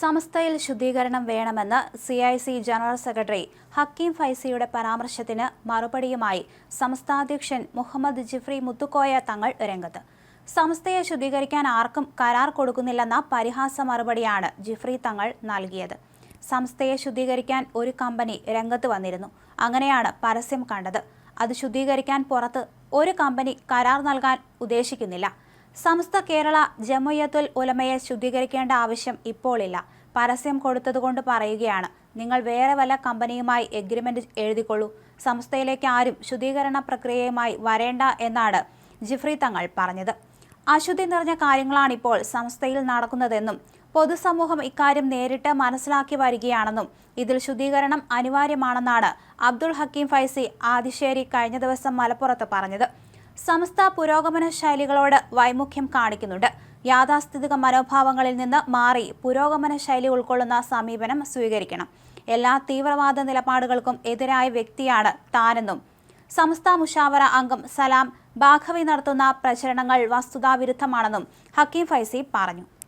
സമസ്തയിൽ ശുദ്ധീകരണം വേണമെന്ന് C I C general secretary Hakeem ഫൈസിയുടെ പരാമർശത്തിന് മറുപടിയുമായി സംസ്ഥാധ്യക്ഷൻ മുഹമ്മദ് ജിഫ്രി മുത്തുക്കോയ തങ്ങൾ രംഗത്ത്. സമസ്തയെ ശുദ്ധീകരിക്കാൻ ആർക്കും കരാർ കൊടുക്കുന്നില്ലെന്ന പരിഹാസ മറുപടിയാണ് ജിഫ്രി തങ്ങൾ നൽകിയത്. സംസ്ഥയെ ശുദ്ധീകരിക്കാൻ ഒരു കമ്പനി രംഗത്ത് വന്നിരുന്നു. അങ്ങനെയാണ് പരസ്യം കണ്ടത്. അത് ശുദ്ധീകരിക്കാൻ പുറത്ത് ഒരു കമ്പനി കരാർ നൽകാൻ ഉദ്ദേശിക്കുന്നില്ല. സംസ്ഥ കേരള ജമയത്തുൽ ഉലമയെ ശുദ്ധീകരിക്കേണ്ട ആവശ്യം ഇപ്പോളില്ല. പരസ്യം കൊടുത്തതുകൊണ്ട് പറയുകയാണ് നിങ്ങൾ വേറെ വല്ല കമ്പനിയുമായി എഗ്രിമെന്റ് എഴുതിക്കൊള്ളൂ. സംസ്ഥയിലേക്ക് ആരും ശുദ്ധീകരണ പ്രക്രിയയുമായി വരേണ്ട എന്നാണ് ജിഫ്രി തങ്ങൾ പറഞ്ഞത്. അശുദ്ധി നിറഞ്ഞ കാര്യങ്ങളാണിപ്പോൾ സംസ്ഥയിൽ നടക്കുന്നതെന്നും പൊതുസമൂഹം ഇക്കാര്യം നേരിട്ട് മനസ്സിലാക്കി വരികയാണെന്നും ഇതിൽ ശുദ്ധീകരണം അനിവാര്യമാണെന്നാണ് അബ്ദുൾ ഹക്കീം ഫൈസി ആദിശ്ശേരി കഴിഞ്ഞ ദിവസം മലപ്പുറത്ത് പറഞ്ഞത്. സമസ്ത പുരോഗമന ശൈലികളോട് വൈമുഖ്യം കാണിക്കുന്നുണ്ട്. യാഥാസ്ഥിതിക മനോഭാവങ്ങളിൽ നിന്ന് മാറി പുരോഗമന ശൈലി ഉൾക്കൊള്ളുന്ന സമീപനം സ്വീകരിക്കണം. എല്ലാ തീവ്രവാദ നിലപാടുകൾക്കും എതിരായ വ്യക്തിയാണ് താനെന്നും. സമസ്ത മുഷാവറ അംഗം സലാം ബാഖവി നടത്തുന്ന പ്രചരണങ്ങൾ വസ്തുതാവിരുദ്ധമാണെന്നും ഹക്കീം ഫൈസി പറഞ്ഞു.